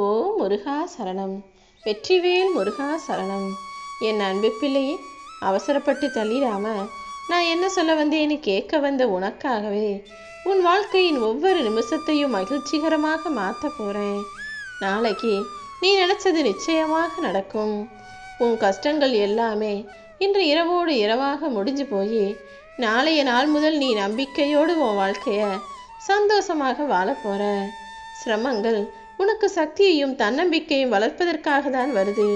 ஓ முருகா சரணம். வெற்றிவேல் முருகா சரணம். என் அன்பு பிள்ளையே அவசரப்பட்டு தள்ளிடாம நான் என்ன சொல்ல வந்தேன்னு கேட்க வந்த உனக்காகவே உன் வாழ்க்கையின் ஒவ்வொரு நிமிஷத்தையும் மகிழ்ச்சிகரமாக மாற்ற போறேன். நாளைக்கு நீ நினைச்சது நிச்சயமாக நடக்கும். உன் கஷ்டங்கள் எல்லாமே இன்று இரவோடு இரவாக முடிஞ்சு போய் நாளைய நாள் முதல் நீ நம்பிக்கையோடு உன் வாழ்க்கைய சந்தோஷமாக வாழப் போகிற சிரமங்கள் உனக்கு சக்தியையும் தன்னம்பிக்கையும் வளர்ப்பதற்காக தான் வருது.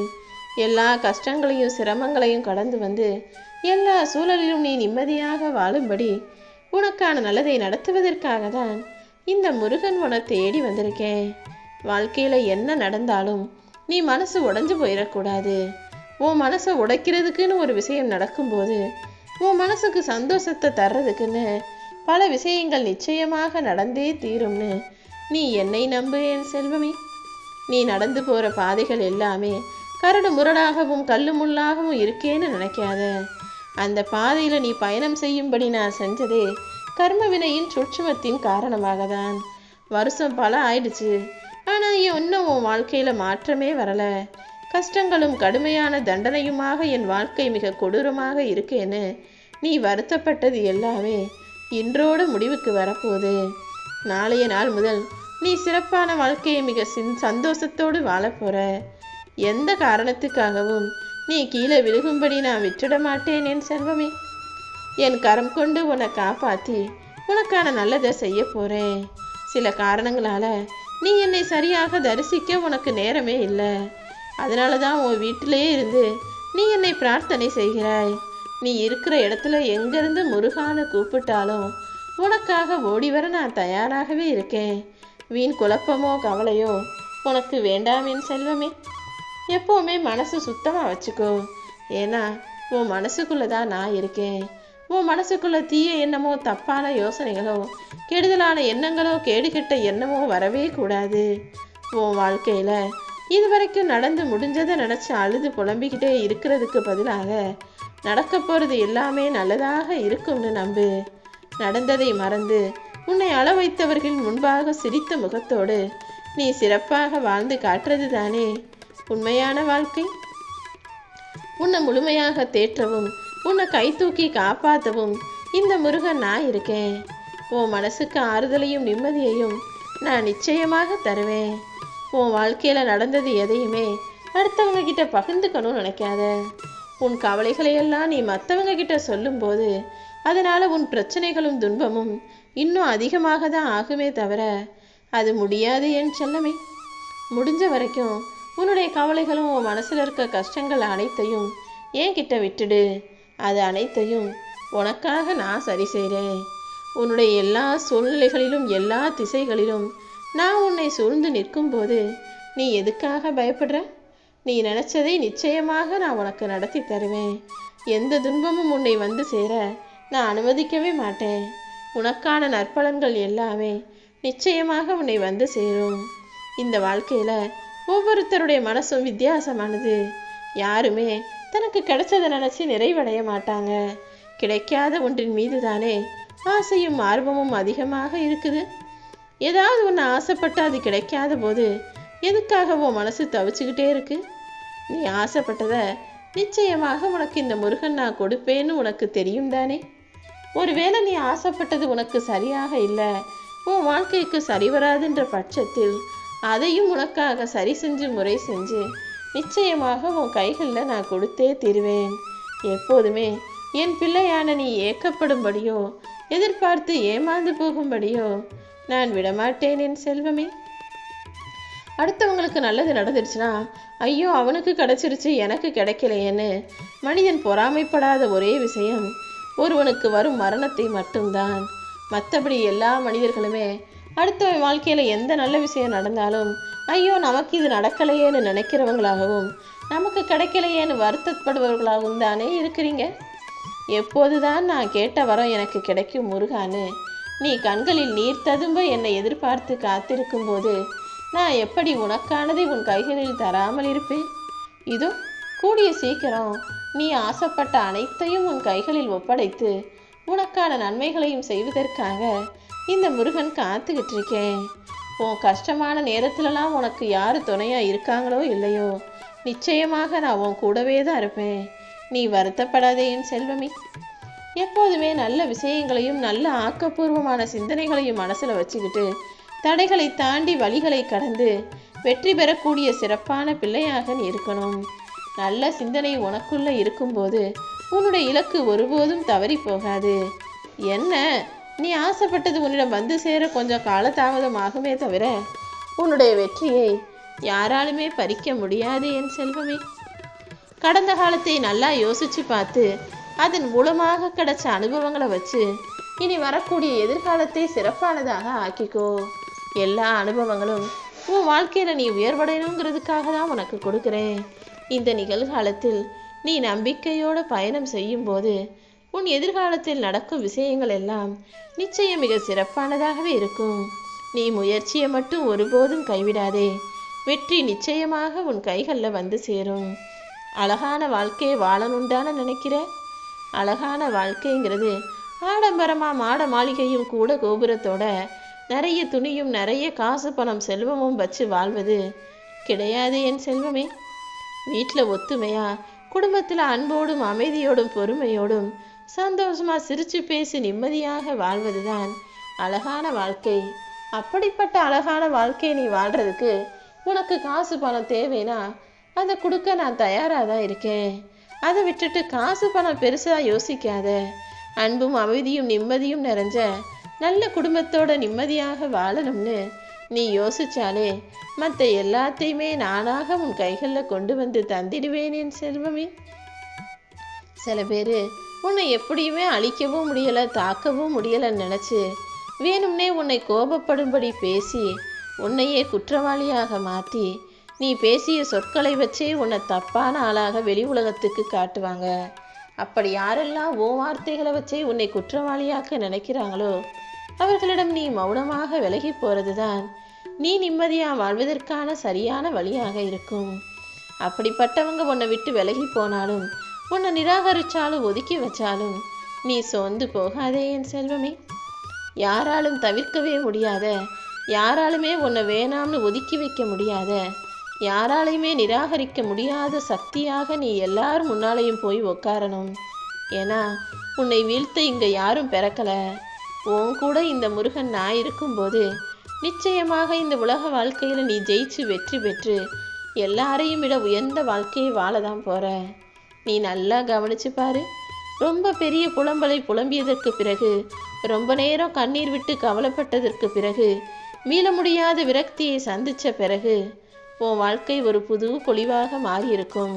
எல்லா கஷ்டங்களையும் சிரமங்களையும் கடந்து வந்து எல்லா சூழலிலும் நீ நிம்மதியாக வாழும்படி உனக்கான நல்லதை நடத்துவதற்காக தான் இந்த முருகன் உன தேடி வந்திருக்கேன். வாழ்க்கையில் என்ன நடந்தாலும் நீ மனசு உடஞ்சு போயிடக்கூடாது. உன் மனசை உடைக்கிறதுக்குன்னு ஒரு விஷயம் நடக்கும்போது உன் மனசுக்கு சந்தோஷத்தை தர்றதுக்குன்னு பல விஷயங்கள் நிச்சயமாக நடந்தே தீரும்னு நீ என்னை நம்பு என் செல்வமே. நீ நடந்து போகிற பாதைகள் எல்லாமே கரடு முரடாகவும் கல்லு முள்ளாகவும் இருக்கேன்னு நினைக்காத. அந்த பாதையில் நீ பயணம் செய்யும்படி நான் செஞ்சதே கர்ம வினையின் சுற்றுமத்தின் காரணமாக தான் வருஷம் பல ஆயிடுச்சு. ஆனால் இன்னும் உன் வாழ்க்கையில் மாற்றமே வரலை. கஷ்டங்களும் கடுமையான தண்டனையுமாக என் வாழ்க்கை மிக கொடூரமாக இருக்கேன்னு நீ வருத்தப்பட்டது எல்லாமே இன்றோடு முடிவுக்கு வரப்போகுது. நாளைய நாள் முதல் நீ சிறப்பான வாழ்க்கையை மிக சின் சந்தோஷத்தோடு வாழப்போற எந்த காரணத்துக்காகவும் நீ கீழே விழுகும்படி நான் விட்டுட மாட்டேன் என் செல்வமே. என் கரம் கொண்டு உன்னை காப்பாற்றி உனக்கான நல்லதை செய்ய போறேன். சில காரணங்களால நீ என்னை சரியாக தரிசிக்க உனக்கு நேரமே இல்லை. அதனால தான் உன் வீட்டிலேயே இருந்து நீ என்னை பிரார்த்தனை செய்கிறாய். நீ இருக்கிற இடத்துல எங்கிருந்து முருகான கூப்பிட்டாலும் உனக்காக ஓடி வர நான் தயாராகவே இருக்கேன். வீண் குழப்பமோ கவலையோ உனக்கு வேண்டாம் என் செல்வமே. எப்போவுமே மனசு சுத்தமாக வச்சுக்கோ. ஏன்னா உன் மனசுக்குள்ளே தான் நான் இருக்கேன். உன் மனசுக்குள்ளே தீய எண்ணமோ தப்பான யோசனைகளோ கெடுதலான எண்ணங்களோ கேடுகெட்ட எண்ணமோ வரவே கூடாது. உன் வாழ்க்கையில் இதுவரைக்கும் நடந்து முடிஞ்சதை நினச்சி அழுது புலம்பிக்கிட்டே இருக்கிறதுக்கு பதிலாக நடக்க போகிறது எல்லாமே நல்லதாக இருக்கும்னு நம்பு. நடந்ததை மறந்து உன்னை அள வைத்தவர்கள் முன்பாக சிரித்த முகத்தோடு நீ சிறப்பாக வாழ்ந்து காட்டுறது தானே? உண்மையான வாழ்க்கை? உன்னை முழுமையாக தேற்றவும் உன்னை கை தூக்கி காப்பாற்றவும் இந்த முருகன் நான் இருக்கேன். உன் மனசுக்கு ஆறுதலையும் நிம்மதியையும் நான் நிச்சயமாக தருவேன். உன் வாழ்க்கையில் நடந்தது எதையுமே அடுத்தவங்க கிட்ட பகிர்ந்துக்கணும்னு நினைக்காத. உன் கவலைகளையெல்லாம் நீ மற்றவங்க கிட்ட சொல்லும்போது அதனால் உன் பிரச்சனைகளும் துன்பமும் இன்னும் அதிகமாக தான் ஆகுமே தவிர அது முடியாது என் செல்லமே. முடிஞ்ச வரைக்கும் உன்னுடைய கவலைகளும் உன் மனசில் இருக்க கஷ்டங்கள் அனைத்தையும் என்கிட்ட விட்டுடு. அது அனைத்தையும் உனக்காக நான் சரி செய்கிறேன் உன்னுடைய எல்லா சூழ்நிலைகளிலும் எல்லா திசைகளிலும் நான் உன்னை சூழ்ந்து நிற்கும்போது நீ எதுக்காக பயப்படுற? நீ நினச்சதை நிச்சயமாக நான் உனக்கு நடத்தி தருவேன். எந்த துன்பமும் உன்னை வந்து சேர நான் அனுமதிக்கவே மாட்டேன். உனக்கான நற்பலன்கள் எல்லாமே நிச்சயமாக உன்னை வந்து சேரும். இந்த வாழ்க்கையில் ஒவ்வொருத்தருடைய மனசும் வித்தியாசமானது. யாருமே தனக்கு கிடைச்சதை நினச்சி நிறைவடைய மாட்டாங்க. கிடைக்காத ஒன்றின் மீது தானே ஆசையும் ஆர்வமும் அதிகமாக இருக்குது. ஏதாவது ஒன்று ஆசைப்பட்டு அது கிடைக்காத போது எதுக்காக உன் மனசு தவிச்சுக்கிட்டே இருக்கு? நீ ஆசைப்பட்டதை நிச்சயமாக உனக்கு இந்த முருகன் நான் கொடுப்பேன்னு உனக்கு தெரியும் தானே? ஒருவேளை நீ ஆசைப்பட்டது உனக்கு சரியாக இல்லை. உன் வாழ்க்கைக்கு சரி வராதுன்ற பட்சத்தில் அதையும் உனக்காக சரி செஞ்சு முறை செஞ்சு நிச்சயமாக உன் கைகளில் நான் கொடுத்தே தருவேன். எப்போதுமே என் பிள்ளையான நீ ஏக்கப்படும்படியோ எதிர்பார்த்து ஏமாந்து போகும்படியோ நான் விடமாட்டேன் என் செல்வமே. அடுத்தவங்களுக்கு நல்லது நடந்துருச்சுன்னா ஐயோ அவனுக்கு கிடைச்சிருச்சு எனக்கு கிடைக்கலையேன்னு மனிதன் பொறாமைப்படாத ஒரே விஷயம் ஒருவனுக்கு வரும் மரணத்தை மட்டும்தான். மற்றபடி எல்லா மனிதர்களுமே அடுத்த வாழ்க்கையில் எந்த நல்ல விஷயம் நடந்தாலும் ஐயோ நமக்கு இது நடக்கலையேன்னு நினைக்கிறவங்களாகவும் நமக்கு கிடைக்கலையேன்னு வருத்தப்படுபவர்களாகவும் தானே இருக்கிறீங்க? எப்போதுதான் நான் கேட்ட வரம் எனக்கு கிடைக்கும் முருகான்னு நீ கண்களில் நீர் ததும்ப என்னை எதிர்பார்த்து காத்திருக்கும் போது நான் எப்படி உனக்கானதை உன் கைகளில் தராமல் இருப்பேன்? இதோ கூடிய சீக்கிரம் நீ ஆசைப்பட்ட அனைத்தையும் உன் கைகளில் ஒப்படைத்து உனக்கான நன்மைகளையும் செய்வதற்காக இந்த முருகன் காத்துக்கிட்டு இருக்கேன் உன் கஷ்டமான நேரத்துலலாம் உனக்கு யார் துணையாக இருக்காங்களோ இல்லையோ நிச்சயமாக நான் உன் கூடவே தான் இருப்பேன். நீ வருத்தப்படாதே என் செல்வமி. எப்போதுமே நல்ல விஷயங்களையும் நல்ல ஆக்கப்பூர்வமான சிந்தனைகளையும் மனசில் வச்சுக்கிட்டு தடைகளை தாண்டி வழிகளை கடந்து வெற்றி பெறக்கூடிய சிறப்பான பிள்ளையாக நீ இருக்கணும். நல்ல சிந்தனை உனக்குள்ள இருக்கும்போது உன்னுடைய இலக்கு ஒருபோதும் தவறி போகாது. என்ன? நீ ஆசைப்பட்டது உன்னிடம் வந்து சேர கொஞ்சம் காலதாமதம் ஆகுமே தவிர உன்னுடைய வெற்றியை யாராலுமே பறிக்க முடியாது என் செல்வமே. கடந்த காலத்தை நல்லா யோசிச்சு பார்த்து அதன் மூலமாக கிடைச்ச அனுபவங்களை வச்சு இனி வரக்கூடிய எதிர்காலத்தை சிறப்பானதாக ஆக்கிக்கோ. எல்லா அனுபவங்களும் உன் வாழ்க்கையில நீ உயர்வடையணுங்கிறதுக்காக தான் உனக்கு கொடுக்குறேன். இந்த நிகழ்காலத்தில் நீ நம்பிக்கையோடு பயணம் செய்யும்போது உன் எதிர்காலத்தில் நடக்கும் விஷயங்கள் எல்லாம் நிச்சயம் மிக சிறப்பானதாகவே இருக்கும். நீ முயற்சியை மட்டும் ஒருபோதும் கைவிடாதே. வெற்றி நிச்சயமாக உன் கைகளில் வந்து சேரும். அழகான வாழ்க்கையை வாழணுண்டான நினைக்கிற? அழகான வாழ்க்கைங்கிறது ஆடம்பரமாக மாட மாளிகையும் கூட கோபுரத்தோட நிறைய துணியும் நிறைய காசு பணம் செல்வமும் வச்சு வாழ்வது கிடையாது என் செல்வமே. வீட்டில் ஒத்துமையா? குடும்பத்தில் அன்போடும் அமைதியோடும் பொறுமையோடும் சந்தோஷமாக சிரித்து பேசி நிம்மதியாக வாழ்வதுதான் அழகான வாழ்க்கை. அப்படிப்பட்ட அழகான வாழ்க்கையை நீ வாழ்கிறதுக்கு உனக்கு காசு பணம் தேவைன்னா அதை கொடுக்க நான் தயாராக தான் இருக்கேன். அதை விட்டுட்டு காசு பணம் பெருசாக யோசிக்காத. அன்பும் அமைதியும் நிம்மதியும் நிறைஞ்ச நல்ல குடும்பத்தோட நிம்மதியாக வாழணும்னு நீ யோசிச்சாலே மற்ற எல்லாத்தையுமே நானாக உன் கைகளில் கொண்டு வந்து தந்திடுவேன் என் செல்வமே. சில பேர் உன்னை எப்படியுமே அழிக்கவும் முடியலை தாக்கவும் முடியலைன்னு நினச்சி வேணும்னே உன்னை கோபப்படும்படி பேசி உன்னையே குற்றவாளியாக மாற்றி நீ பேசிய சொற்களை வச்சே உன்னை தப்பான ஆளாக வெளி உலகத்துக்கு காட்டுவாங்க. அப்படி யாரெல்லாம் ஓ வார்த்தைகளை வச்சே உன்னை குற்றவாளியாக்க நினைக்கிறாங்களோ அவர்களிடம் நீ மௌனமாக விலகி போறதுதான். நீ நிம்மதியா வாழ்வதற்கான சரியான வழியாக இருக்கும். அப்படிப்பட்டவங்க உன்னை விட்டு விலகி போனாலும் உன்னை நிராகரிச்சாலும் ஒதுக்கி வச்சாலும் நீ சோர்ந்து போகாதே என் செல்வமே. யாராலும் தவிர்க்கவே முடியாத யாராலுமே உன்னை வேணாம்னு ஒதுக்கி வைக்க முடியாத யாராலையுமே நிராகரிக்க முடியாத சக்தியாக நீ எல்லார் முன்னாலேயும் போய் உக்காரணும். ஏன்னா உன்னை வீழ்த்த இங்கே யாரும் பிறக்கலை. உன் கூட இந்த முருகன் நான் இருக்கும்போது நிச்சயமாக இந்த உலக வாழ்க்கையில் நீ ஜெயிச்சு வெற்றி பெற்று எல்லாரையும் விட உயர்ந்த வாழ்க்கையை வாழதான் போற. நீ நல்லா கவனிச்சு பாரு. ரொம்ப பெரிய புலம்பலை புலம்பியதற்கு பிறகு ரொம்ப நேரம் கண்ணீர் விட்டு கவலைப்பட்டதற்கு பிறகு மீள முடியாத விரக்தியை சந்தித்த பிறகு உன் வாழ்க்கை ஒரு புது பொலிவாக மாறியிருக்கும்.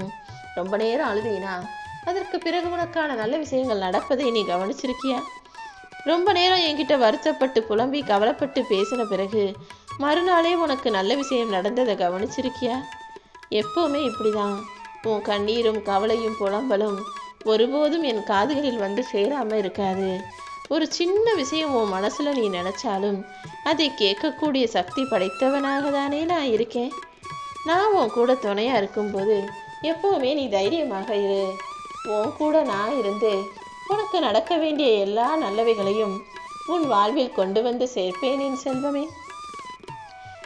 ரொம்ப நேரம் அழுதினா? அதற்கு பிறகு உனக்கான நல்ல விஷயங்கள் நடப்பதை நீ கவனிச்சிருக்கியா? ரொம்ப நேரம் என்கிட்ட வருத்தப்பட்டு புலம்பி கவலைப்பட்டு பேசின பிறகு மறுநாளே உனக்கு நல்ல விஷயம் நடந்ததை கவனிச்சிருக்கியா? எப்பவுமே இப்படிதான். உன் கண்ணீரும் கவலையும் புலம்பலும் ஒருபோதும் என் காதுகளில் வந்து சேராம இருக்காது. ஒரு சின்ன விஷயம் உன் மனசுல நீ நினைச்சாலும் அதை கேட்கக்கூடிய சக்தி படைத்தவனாக தானே நான் இருக்கேன். நான் உன் கூட துணையா இருக்கும்போது எப்பவுமே நீ தைரியமாக இரு. உன் கூட நான் இருந்து உனக்கு நடக்க வேண்டிய எல்லா நல்லவைகளையும் உன் வாழ்வில் கொண்டு வந்து சேர்ப்பேன் என் செல்வமே.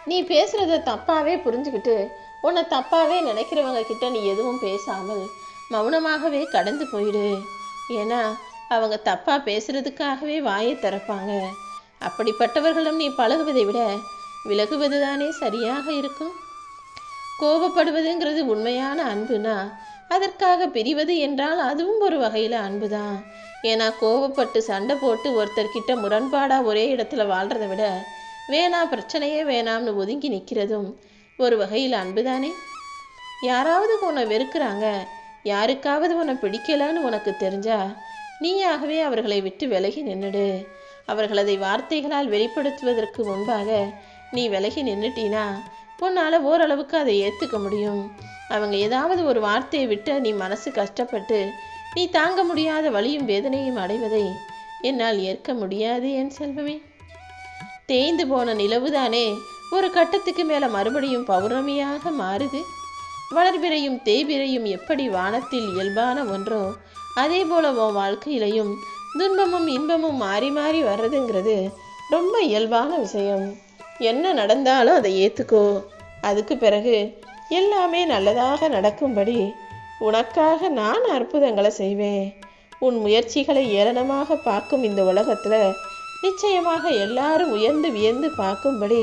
நீ பேசுறத தப்பாவே புரிஞ்சுக்கிட்டு உன்னை தப்பாவே நினைக்கிறவங்க கிட்ட நீ எதுவும் பேசாமல் மௌனமாகவே கடந்து போயிடு. ஏன்னா அவங்க தப்பா பேசுறதுக்காகவே வாயை திறப்பாங்க. அப்படிப்பட்டவர்களும் நீ பழகுவதை விட விலகுவது தானே சரியாக இருக்கும். கோபப்படுவதுங்கிறது உண்மையான அன்புனா அதற்காக பிரிவது என்றால் அதுவும் ஒரு வகையில் அன்புதான். ஏன்னா கோவப்பட்டு சண்டை போட்டு ஒருத்தர்கிட்ட முரண்பாடாக ஒரே இடத்துல வாழ்றதை விட வேணா பிரச்சனையே வேணாம்னு ஒதுங்கி நிற்கிறதும் ஒரு வகையில் அன்புதானே? யாராவது உன்னை வெறுக்கிறாங்க. யாருக்காவது உன்னை பிடிக்கலன்னு உனக்கு தெரிஞ்சா நீயாகவே அவர்களை விட்டு விலகி நின்றுடு அவர்களதை வார்த்தைகளால் வெளிப்படுத்துவதற்கு முன்பாக நீ விலகி நின்றுட்டீனா உன்னால் ஓரளவுக்கு அதை ஏற்றுக்க முடியும். அவங்க ஏதாவது ஒரு வார்த்தையை விட்டு நீ மனசு கஷ்டப்பட்டு நீ தாங்க முடியாத வழியும் வேதனையும் அடைவதை என்னால் ஏற்க முடியாது என் செல்வமே. தேய்ந்து போன நிலவுதானே ஒரு கட்டத்துக்கு மேலே மறுபடியும் பௌர்ணமியாக மாறுது. வளர்பிறையும் தேய்பிறையும் எப்படி வானத்தில் இயல்பான ஒன்றோ அதே போல உன் வாழ்க்கையிலையும் துன்பமும் இன்பமும் மாறி மாறி வர்றதுங்கிறது ரொம்ப இயல்பான விஷயம். என்ன நடந்தாலும் அதை ஏற்றுக்கோ அதுக்கு பிறகு எல்லாமே நல்லதாக நடக்கும்படி உனக்காக நான் அற்புதங்களை செய்வேன். உன் முயற்சிகளை ஏளனமாக பார்க்கும் இந்த உலகத்தில் நிச்சயமாக எல்லாரும் உயர்ந்து வியந்து பார்க்கும்படி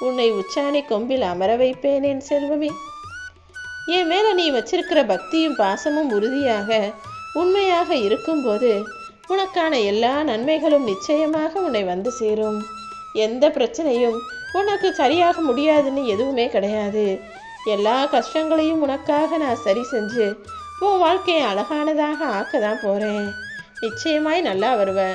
உன்னை உச்சாணி கொம்பில் அமர வைப்பேன் என் செல்வமே. என் மேலே நீ வச்சிருக்கிற பக்தியும் பாசமும் உறுதியாக உண்மையாக இருக்கும்போது உனக்கான எல்லா நன்மைகளும் நிச்சயமாக உன்னை வந்து சேரும். எந்த பிரச்சனையும் உனக்கு சரியாக முடியாதுன்னு எதுவுமே கிடையாது. எல்லா கஷ்டங்களையும் உனக்காக நான் சரி செஞ்சு உன் வாழ்க்கையை அழகானதாக ஆக்க தான் போகிறேன் நிச்சயமாய் நல்லா வருவேன்